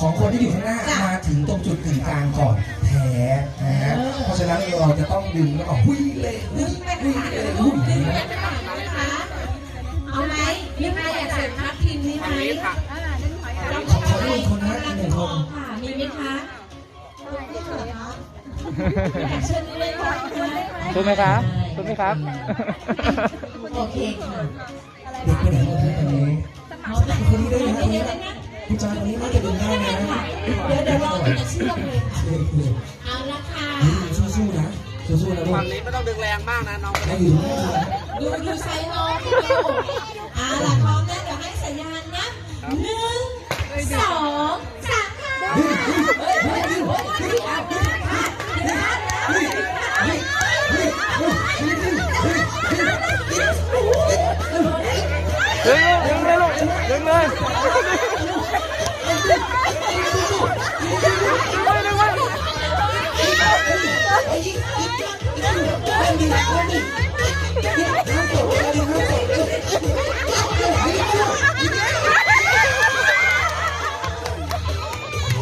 ของคนที่อยู่ข้างหน้าจ้ะมาถึงตรงจุดกึ่งกลางก่อนแพ้นะฮะเออ เพราะฉะนั้นเราจะต้องดึงแล้วก็หุ้ยเลยดึงไปหุ้ยขาเลยลูหุ้กยดึงเลไปยขานะคะเอาไหมมีใครอยากเสร็จทับทิมนี้ไหมขอขอหนึ่งคนนะอีกหนึ่งคน ค่ะ มีไหมคะอยากเชิญเลยค่ะสู้ไหมครับสู้ไหมครับ โอเคค่ะเด็กไปไหนหมดเลยตอนนี้ เอาไปคนนี้ได้ไหมคนเดี๋นี้ยวๆนะคุณจอยคนนี้น่าจะดึงได้นะเดี๋ยวเดี๋ยวเราจะเชื่อมเลยค่ะเอาละค่ะสู้ๆนะสู้ๆนะลูกฝั่งนี้ไม่ต้องดึงแรงมากนะน้องให้อยู่ดูดูไซส์น้องที่แม่อกเอาล่ะพร้อมแล้วเดี๋ยวให้สัญญาณนะหนึ่งสองสามค่ะเฮ้ยเฮ้ยเฮ้ยเฮ้ยเฮ้ยอะดึงพลาดดึงพลาดแล้วดึงเลยดึงเลย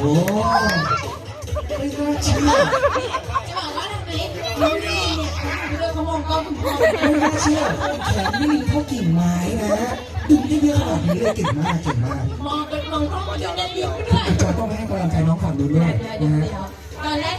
โอ้ไม่น่าเชื่อจะบอกว่าทำไมน้องดีเนี่ยเขาเขามองกล้องไม่น่าเชื่อแขนไม่มีเท่ากิ่งไม้นะดึงได้เยอะขนาดนี้เลยเก่งมากเก่งมากมองกันมองกล้ององในยิ้มด้วยจะต้องให้กำลังใจน้องฝั่งนู้นด้วยเดี๋ยวนะเดี๋ยวฮะตอนแรก